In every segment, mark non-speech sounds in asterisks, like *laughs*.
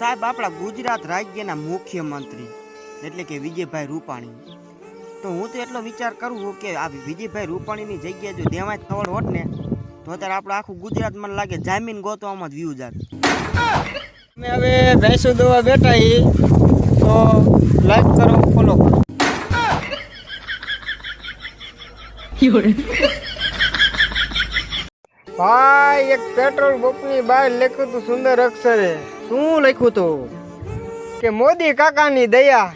સાહેબ આપણા ગુજરાત રાજ્યના મુખ્યમંત્રી એટલે કે વિજયભાઈ રૂપાણી. તો હું તો એટલો વિચાર કરું છું કે આ વિજયભાઈ રૂપાણીની જગ્યાએ જો દેવાય થવડ હોત ને તો અત્યારે આપણે આખું ગુજરાત મને લાગે જામીન ગોતવામાં જ વ્યૂ જાત. અમે હવે ભેંસુ દોવા બેઠા છીએ તો લાઈક કરો ફોલો કરો. ભાઈ એક પેટ્રોલ પંપની બહાર લખ્યું હતું સુંદર અક્ષરે. શું લખ્યું તું? કે મોદી કાકાની દયા.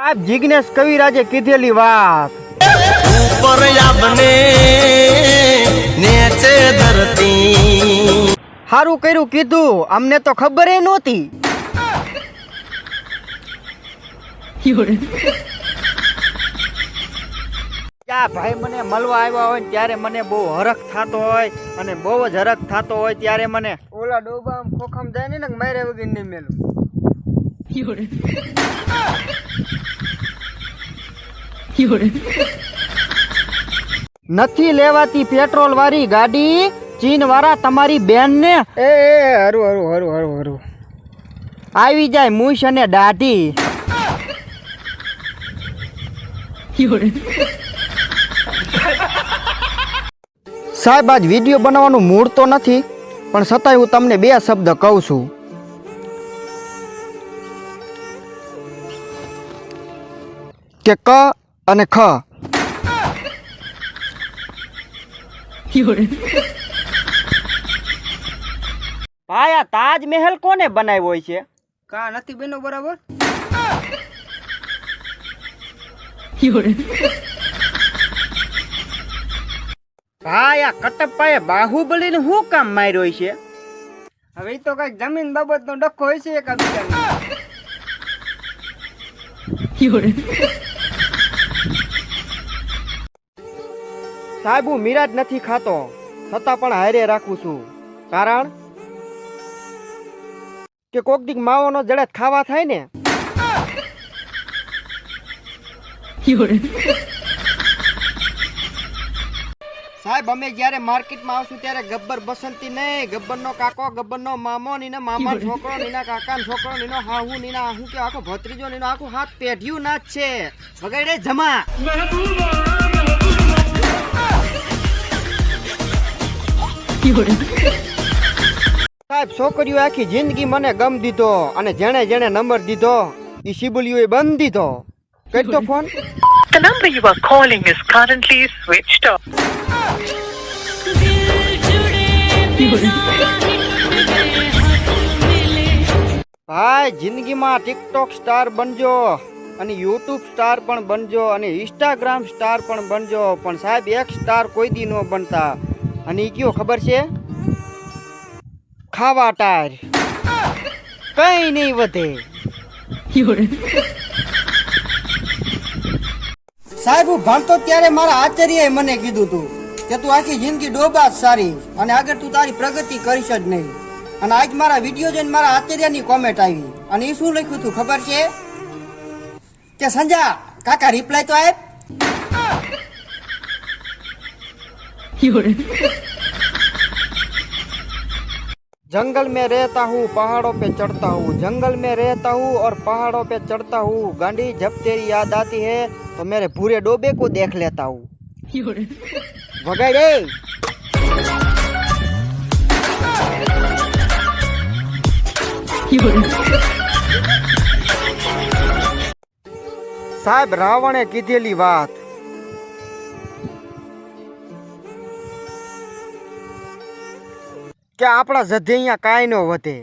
આપ જિજ્ઞેશ કવિરાજે કીધેલી વાત. ઉપર નેચે ધરતી. સારું કર્યું કીધું અમને તો ખબર એ નહોતી. ક્યાં ભાઈ મને મળવા આવ્યા હોય ત્યારે મને બહુ હરખ થતો હોય અને બહુ જ હરખ થતો હોય ત્યારે મને ઓલા ડોબા આમ ખોખમ જાય ને મારે વગર નહીં મેલું. *laughs* નથી લેવાતી પેટ્રોલ વાળી ગાડી ચીન વાળા તમારી બેન ને એ એ હરું હરું હરું હરું હરું. આવી જાય મૂછ અને દાઢી. સાહેબ આજ વીડિયો બનાવવાનું મૂડ તો નથી પણ છતાંય હું તમને બે શબ્દ કહું છું. કે ક અને ખ. ભાઈ આ તાજમહેલ કોને બનાવ્યો હોય છે? કા નથી બેનો બરાબર? ભાઈ આ કટપ્પાએ બાહુબલીને શું કામ માર્યો છે? હવે તો કંઈક જમીન બાબતનો ડખો હોય છે એકા બીજાનો. સાહેબ હું મિરાજ નથી ખાતો. છતાં પણ હારે રાખું છું. કારણ કે કોક દીક માવાનો જડે ખાવા થાય ને. સાહેબ, અમે જ્યારે માર્કેટમાં આવશું ત્યારે ગબ્બર બસંતી નહીં. ગબ્બરનો કાકો, ગબ્બરનો મામો, નીને મામા છોકરો, નીના કાકાનો છોકરો, નીનો હાહુ, નીના હું કે આખો ભત્રીજો, નીનો આખું હાથ પેઢ્યું ના જ છે. વગેરે જમા. સાહેબ, છોકરીઓ આખી જિંદગી મને ગમ દીધો અને જેણે જેણે નંબર દીધો એ શિબુલિયું બંધ દીધો. કરતો phone. The number you are calling is currently switched off. ભાઈ, જિંદગીમાં ટિકટોક સ્ટાર બનજો અને યુટ્યુબ સ્ટાર પણ બનજો અને ઇન્સ્ટાગ્રામ સ્ટાર પણ બનજો. પણ સાહેબ, એક સ્ટાર કોઈ દી ન બનતા. અને એ કયો ખબર છે? ખાવા ટાર. કઈ નહીં વધે. સાહેબ, હું ભણતો ત્યારે મારા આચાર્યએ મને કીધું તું. કે તું આખી જિંદગી ડોબા જ સારી અને આગળ તું તારી પ્રગતિ કરીશ જ નહીં અને આજ મારા વિડીયો જોઈને મારા આચાર્યની કોમેન્ટ આવી અને એ શું લખ્યું તું ખબર છે કે સંજા કાકા રિપ્લાય તો આપ जंगल में रहता हूँ पहाड़ों पे चढ़ता हूँ जंगल में रहता हूँ और पहाड़ों पे चढ़ता हूँ गांडी जब तेरी याद आती है तो मेरे भूरे डोबे को देख लेता हूँ વગાડ એ સાહેબ રાવણે કીધેલી વાત. કે આપણા જધે અહીંયા કાંઈ ન વધે.